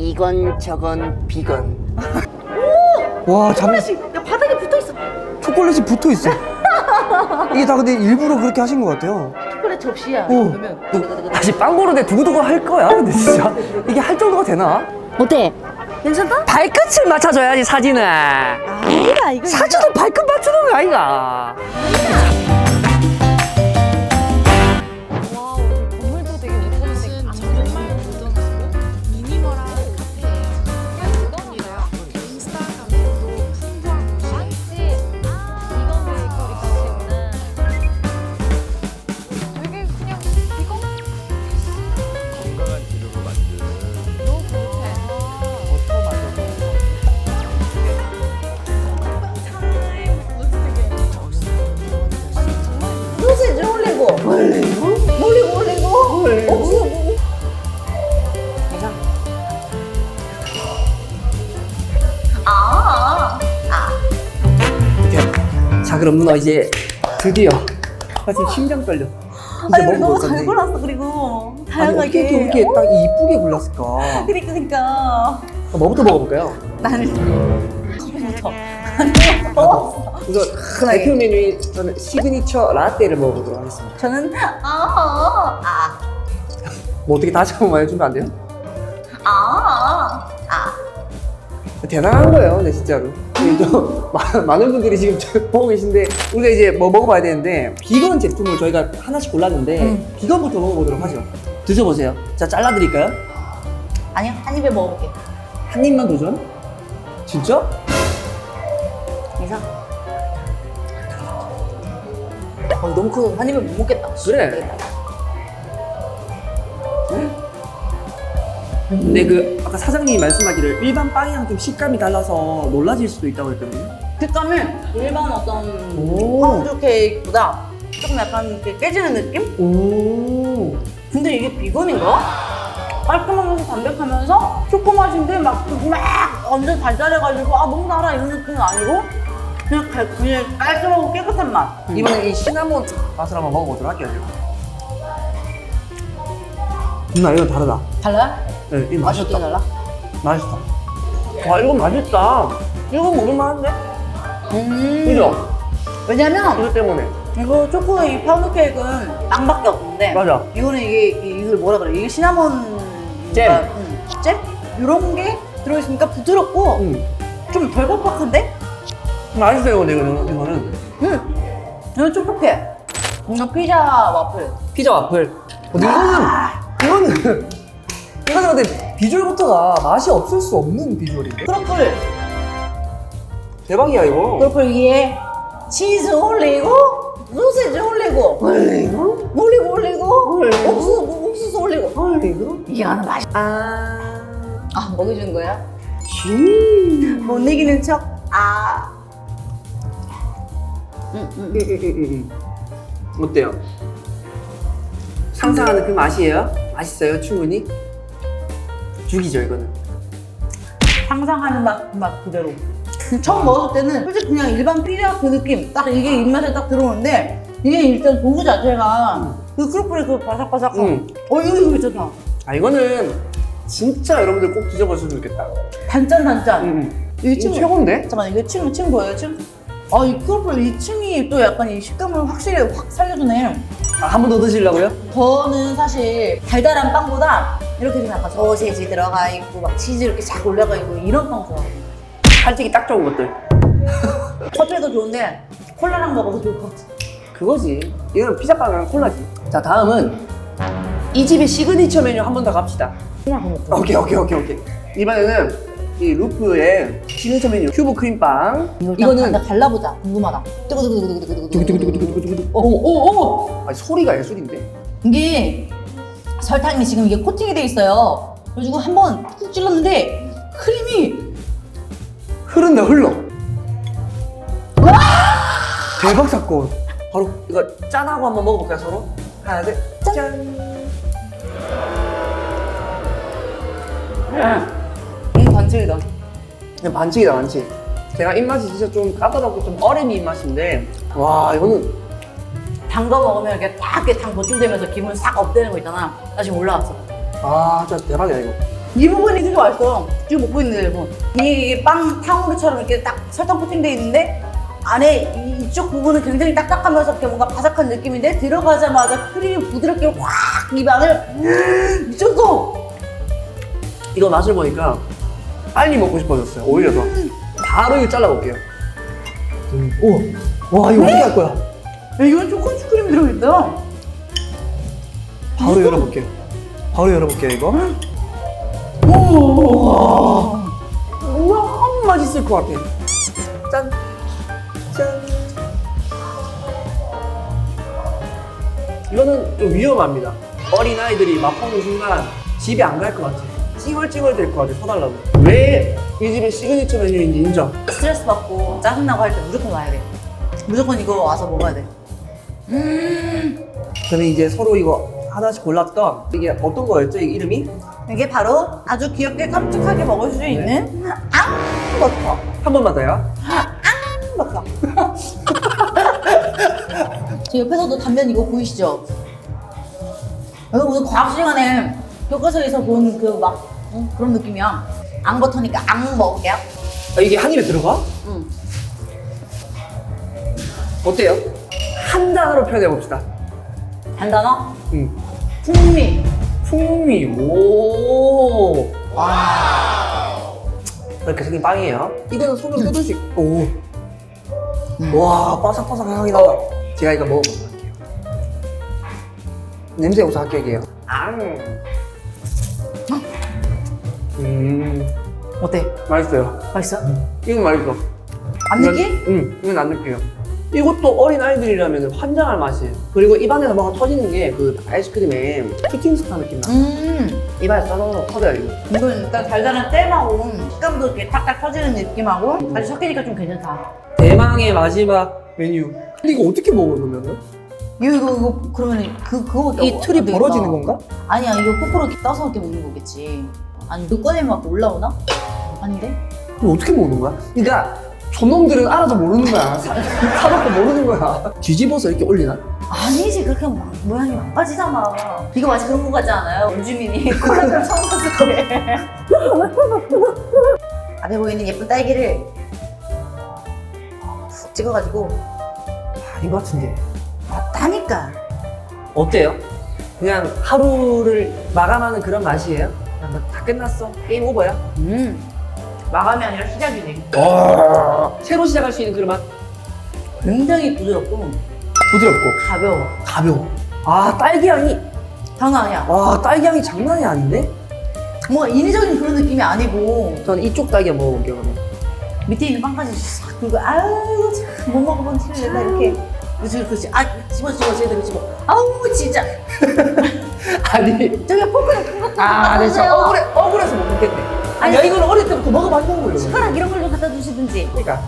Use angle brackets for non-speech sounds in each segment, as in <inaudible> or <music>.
이건 저건 비건. 와, 잠야 바닥에 붙어 있어. 초콜릿이 붙어 있어. 이게 다 근데 일부러 그렇게 하신 것 같아요. 초콜릿 접시야. 어. 그러면 다시 빵 고르는데 두고두고 할 거야? 근데 진짜 이게 할 정도가 되나? 어때? 괜찮다? 발끝을 맞춰줘야지 사진은. 아니다 이거. 사진은 발끝 맞추는 거 아이가. 그럼 누나 이제 드디어 나 지금 심장 떨려. 아니 너무 것 잘. 골랐어 그리고 아니 어떻게 다양하게. 이렇게 딱 이쁘게 골랐을까? 그러니까 그러니까. 뭐부터 먹어볼까요? 나는 커피부터. <laughs> 어. 우선 대표 메뉴인 저는 시그니처 라떼를 먹어보도록 하겠습니다. 저는 아. 아. 뭐 어떻게 다시 한 번만 해주면 안 돼요? 아. 아. 대단한 거예요, 근데 진짜로. 마- <laughs> 많은 분들이 지금 저 보고 계신데 우리가 이제 뭐 먹어봐야 되는데 비건 제품을 저희가 하나씩 골랐는데 음. 비건부터 먹어보도록 하죠. 드셔보세요. 자 잘라드릴까요? 아니야 한 입에 먹어볼게. 한 입만 도전? 진짜? 이상. 어, 너무 커서 한 입에 못 먹겠다. 그래. 근데 그 아까 사장님이 말씀하기를 일반 빵이랑 좀 식감이 달라서 놀라질 수도 있다고 했거든요. 식감이 일반 어떤 오. 파우더 케이크보다 조금 약간 이렇게 깨지는 느낌? 오. 근데 이게 비건인가? 깔끔하면서 담백하면서 초코 맛인데 막, 막 완전 달달해가지고 아 너무 달아 이런 느낌은 아니고 그냥, 갈- 그냥 깔끔하고 깨끗한 맛. 이번에 이 시나몬 맛을 한번 먹어보도록 할게요. 누나 이거 다르다. 달라요? 네, 이 맛이 어떻게 맛있다. 달라? 맛있다. 와 이거 맛있다. 이거 먹을만한데? 음. 그죠? 왜냐면 이거 때문에. 이거 초코 이 파우더 케이크는 빵밖에 없는데 맞아. 이거는 이게 이- 이걸 뭐라 그래? 이게 시나몬 잼. 응, 잼? 이런 게 들어있으니까 부드럽고 음. 좀 덜 뻑뻑한데? 맛있어요 근데 이거는. 이거는. 응. 이거 촉촉해. 이거 피자 와플. 피자 와플. 근데 이거는 이거는 <laughs> 이거는 근데 비주얼부터가 맛이 없을 수 없는 비주얼인데. 크로플. 대박이야 이거. 크로플 위에 치즈 올리고 소세지 올리고 올리고? 올리고 올리고 올리고? 옥수수 옥수수 올리고. 올리고? 이게 하나 맛있. 아. 아 먹여주는 거야? 음. 못 이기는 척. 아. 응, 응. 음, 음, 음, 음. 어때요? 상상하는 그 맛이에요? 맛있어요 충분히? 죽이죠 이거는. 상상하는 맛, 그맛 그대로. 처음 먹었을 때는 솔직히 그냥 일반 피자 그 느낌 딱 이게 입맛에 딱 들어오는데 이게 일단 도구 자체가 그 크로플의 그 바삭바삭함 음. 어 이거 이거 괜찮다 아 이거는 진짜 여러분들 꼭 드셔보셨으면 좋겠다. 단짠 단짠 음. 이 이거 층 최고인데? 잠깐만 이거 층, 층 보여요 층? 아 이 크로플 이 층이 또 약간 이 식감을 확실히 확 살려주네 아, 한 번 더 드시려고요? 저는 사실 달달한 빵보다 이렇게 좀 약간 소세지 들어가 있고 막 치즈 이렇게 쫙 올라가 있고 이런 빵 좋아해요 살찌기 딱 좋은 것들. <laughs> 커피도 좋은데 콜라랑 먹어도 좋을 것 같아 그거지. 이거는 피자빵이랑 콜라지. 자 다음은 이 집의 시그니처 메뉴 한 번 더 갑시다. 오케이 오케이 오케이 오케이. 이번에는 이 루프의 시그니처 메뉴 큐브 크림빵. 이거는 아, 갈라보자 궁금하다 뜨거뜨거뜨거뜨거뜨거뜨거 두구두구두구두구두구. 어머 어머. 아니 소리가 예술인데. 이게 설탕이 지금 이게 코팅이 돼 있어요 그래가지고 한번 푹 찔렀는데 크림이 흐른다 흘러. 대박 사건. 바로 이거 짠하고 한번 먹어볼까요 서로? 하나 둘 짠. 음 반칙이다 그냥 반칙이다 반칙. 제가 입맛이 진짜 좀 까다롭고 좀 어린이 입맛인데 와 이거는 단 거 먹으면 이렇게 딱 이렇게 당 보충되면서 기분 싹 업되는 거 있잖아 나 지금 올라왔어 아 진짜 대박이다 이거. 이 부분이 되게 맛있어. 지금 먹고 있는데 이거. 이게 빵 탕후루처럼 이렇게 딱 설탕 코팅돼 있는데 안에 이- 이쪽 부분은 굉장히 딱딱하면서 이렇게 뭔가 바삭한 느낌인데 들어가자마자 크림이 부드럽게 확 입안을 음, 미쳤어. 이거 맛을 보니까 빨리 먹고 싶어졌어요. 오히려 더. 바로 이거 잘라볼게요. 음. 오, 와 이거 어떻게 할 거야? 야, 이건 초코 슈크림 들어있다. 바로 열어볼게요. 바로 열어볼게요 이거. 우와. 우와, 맛있을 것 같아. 짠, 짠. 이거는 좀 위험합니다. 어린 아이들이 맛보는 순간 집에 안 갈 것 같아. 찡얼찡얼 될것 같아. 사달라고. 왜 이 집의 시그니처 메뉴인지 인정. 스트레스 받고 짜증나고 할 때 무조건 와야 돼. 무조건 이거 와서 먹어야 돼. 음. 그러면 이제 서로 이거 하나씩 골랐던 이게 어떤 거였죠? 이 이름이? 이게 바로 아주 귀엽게 깜찍하게 먹을 수 있는 앙버터. 한 번만 더요. 앙버터. <laughs> 저 옆에서도 단면 이거 보이시죠? 이거 무슨 과학 시간에 교과서에서 본 그 막 그런 느낌이야. 앙 버터니까 앙 먹을게요. 아, 이게 한 입에 들어가? 응. 어때요? 한 단어로 표현해 봅시다. 단단어? 음. 풍미. 풍미. 오. 이렇게 생긴 빵이에요. 이거는 손으로 뜯을 수 있고. 오. 와, 바삭바삭하긴 하다. 제가 이거 먹어보도록 할게요. 냄새 우선 합격이에요. 앙. 음, 어때? 맛있어요. 맛있어? 이건 맛있어. 안 느끼? 응, 이건 안 느껴요. 이것도 어린 아이들이라면 환장할 맛이에요. 그리고 입안에서 뭐가 터지는 게 그 아이스크림에 슈팅스타 느낌 나. 음. 입안에 싸서 터져요, 이거. 이건 일단 달달한 잼하고 식감도 이렇게 탁탁 터지는 느낌하고 아주 섞이니까 좀 괜찮다. 대망의 마지막 메뉴. 근데 이거 어떻게 먹어, 그러면은? 이거 이거 이거 그러면 그 그거 이 틀이 벌어지는 건가? 아니야 이거 코코로 이렇게 떠서 이렇게 먹는 거겠지. 아니 이거 꺼내면 막 올라오나? 아닌데? 이거 어떻게 먹는 거야? 그러니까 저놈들은 알아서 모르는 거야. 사- 사놓고 모르는 거야. 뒤집어서 이렇게 올리나? 아니지 그렇게 하면 막 모양이 망가지잖아. 이거 마치 그런 거 같지 않아요? 우주민이 <laughs> 콜라병 처음 봤을 때. <laughs> 앞에 보이는 예쁜 딸기를 푹 찍어가지고 아닌 것 같은데. 맞다니까. 어때요? 그냥 하루를 마감하는 그런 맛이에요? 뭐다 끝났어. 게임 오버야? 음 마감이 아니라 시작이네. 새로 시작할 수 있는 그런 맛? 굉장히 부드럽고 부드럽고 가벼워. 가벼워. 아 딸기 향이 장난 아니야. 와 딸기 향이 장난이 아닌데? 뭔가 인위적인 그런 느낌이 아니고 저는 이쪽 딸기 한번 먹어볼게요 그러면. 밑에 있는 빵까지 싹 긁고 아유 참 못 먹어본 티를 내다 이렇게 그렇지 그렇지 아 집어 집어 제대로 집어 아우 진짜 <laughs> 아니 저기 포크랑 그거 아, 네, 저 억울해, 억울해서 못 먹겠네. 아니, 야, 이거는 어릴 때부터 먹어봤던 거예요. 숟가락 이런 걸좀 갖다 주시든지 그러니까.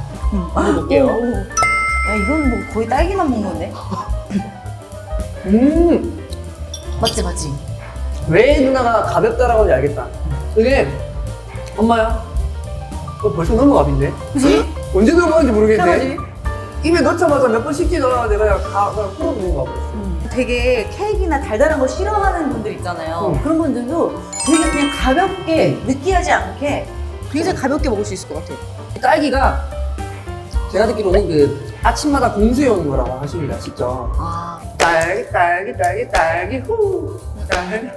아, 먹어볼게요. 오, 오. 야 이건 뭐 거의 딸기만 먹는데 음, 맞지 맞지 왜 누나가 가볍다라고 하는지 알겠다. 이게, 엄마야, 어, 벌써 넘어가빈데? 그지? 언제 넘어가는지 모르겠네. 입에 넣자마자 몇 번 씹기다가 내가 그냥 가, 그냥 풀어보는 거 같아. 되게 케이크나 달달한 거 싫어하는 분들 있잖아요 음. 그런 분들도 되게 그냥 가볍게 느끼하지 않게 굉장히 가볍게 먹을 수 있을 것 같아요 이 딸기가 제가 듣기로는 그 아침마다 공수해 오는 거라고 하십니다, 직접. 아 딸기, 딸기, 딸기, 딸기, 후. 딸기.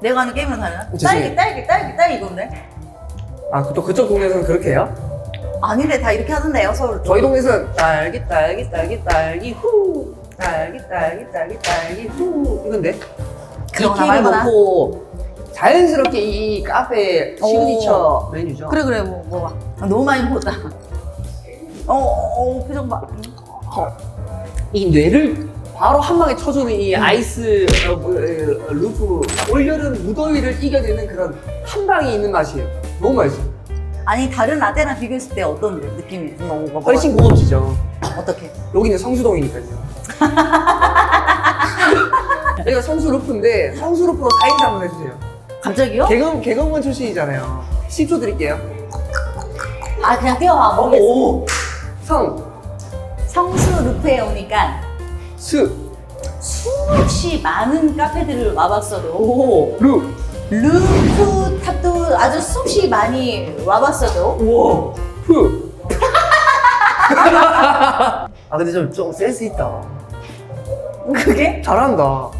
내가 하는 게임은 다르나? 죄송해요. 딸기 딸기 딸기 딸기 이건데? 아, 또 그쪽 동네에서는 그렇게 해요? 아닌데 다 이렇게 하던데요 서울 저희 동네에서는 딸기 딸기 딸기 딸기 후. 딸기 딸기 딸기 딸기 후. 이건데. 케이크를 말거나. 먹고 자연스럽게 이 카페 시그니처 메뉴죠. 그래 그래 뭐뭐 봐. 아, 너무 많이 먹었다. 어, 어, 어 표정 봐. 이 뇌를 바로 한 방에 쳐주는 이 아이스 어, 뭐, 어, 루프 올여름 무더위를 이겨내는 그런 한 방이 있는 맛이에요. 너무 맛있어요 아니 다른 라떼랑 비교했을 때 어떤 느낌이 좀 먹어봐 훨씬 고급지죠 어떻게? 여기는 성수동이니까요 <laughs> 여기가 성수 루프인데 성수 루프로 사인사 한번 해주세요 갑자기요? 개그맨, 개그맨 출신이잖아요. 10초 드릴게요. 아 그냥 뛰어와 먹겠어 오! 성, 성수 루프에 오니까 수, 수없이 많은 카페들을 와봤어도 오, 루. 루프 탑도 아주 숱이 많이 와봤어도 우와 푸. 아 근데 좀, 좀 센스 있다. 그게 잘한다.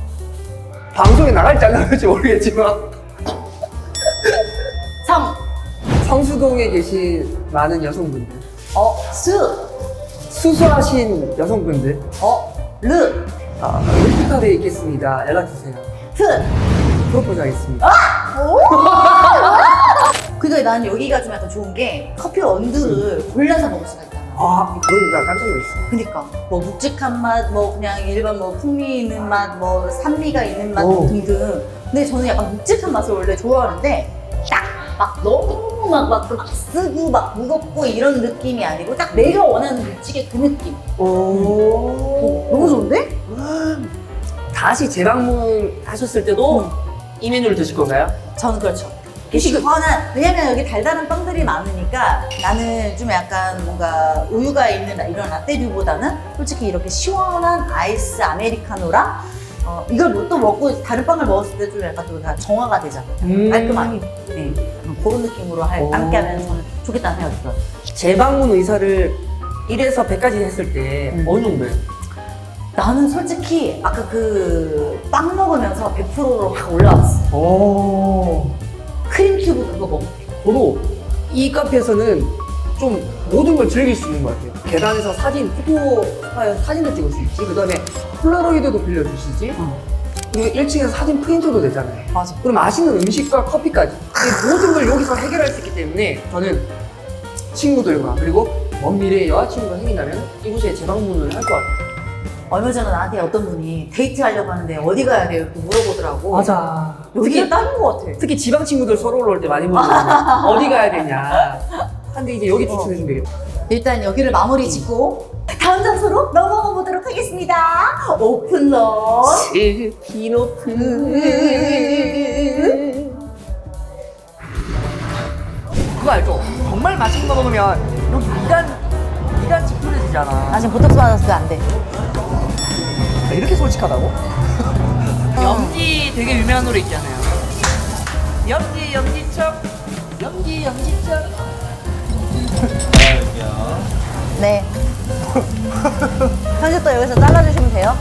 방송에 나갈지 안 나갈지 모르겠지만 성, 성수동에 계신 많은 여성분들, 어, 수, 수수하신 여성분들, 어, 르, 아, 컴퓨터에 있겠습니다. 연락 주세요. 트. 프로포즈 하겠습니다. 그러니까 나는 <laughs> 여기가 좀 약간 좋은 게 커피 원두를 골라서 먹을 수가 있잖아. 아, 그건 나 깜짝 놀랐어. 그니까 뭐 묵직한 맛, 뭐 그냥 일반 뭐 풍미 있는 맛, 뭐 산미가 있는 맛 오. 등등. 근데 저는 약간 묵직한 맛을 원래 좋아하는데 딱 막 너무 막, 막, 막 쓰고 막 무겁고 이런 느낌이 아니고 딱 내가 원하는 묵직의 그 느낌. 오. 너무 좋은데? 다시 재방문 하셨을 때도 음. 이 메뉴를 드실 건가요? 저는 그렇죠. 시원한 왜냐면 여기 달달한 빵들이 많으니까 나는 좀 약간 뭔가 우유가 있는 이런 라떼류보다는 솔직히 이렇게 시원한 아이스 아메리카노랑 어, 이걸 뭐또 먹고 다른 빵을 먹었을 때 좀 약간 또 다 정화가 되잖아. 음. 깔끔하게. 네. 그런 느낌으로 할, 오. 함께 하면 저는 좋겠다는 생각이 들어요. 재방문 의사를 1에서 100까지 했을 때 음. 어느 정도예요? 나는 솔직히 아까 그 빵 먹으면서 100%로 확 올라왔어. 오. 크림 큐브 그거 먹고. 저도 이 카페에서는 좀 모든 걸 즐길 수 있는 것 같아요. 계단에서 사진, 포토파에서 사진도 찍을 수 있지. 그 다음에 폴라로이드도 빌려주시지. 그리고 1층에서 사진 프린터도 되잖아요. 맞아. 그럼 맛있는 음식과 커피까지. 이 모든 걸 여기서 해결할 수 있기 때문에 저는 친구들과 그리고 먼 미래에 여자친구가 생긴다면 이곳에 재방문을 할 것 같아요. 얼마 전에 나한테 어떤 분이 데이트 하려고 하는데 어디 가야 돼요? 이렇게 물어보더라고. 맞아. 여기가 특히, 딱인 것 같아. 특히 지방 친구들 서로 올라올 때 많이 물어보는 <laughs> 어디 가야 되냐. 근데 이제 여기 추천해 주면 되겠다. 일단 여기를 마무리 짓고 다음 장소로 넘어가 보도록 하겠습니다. 오픈런. 스피노프. 그거 알죠? 정말 맛있는 거 먹으면 여기 이단 이단 찌푸려지잖아. 나 지금 보톡스 맞았을 안 돼. 이렇게 솔직하다고? 염지 되게 유명한 노래 있잖아요. 염지 염지척 염지 염지척. 네. <laughs> 편집도 여기서 잘라주시면 돼요.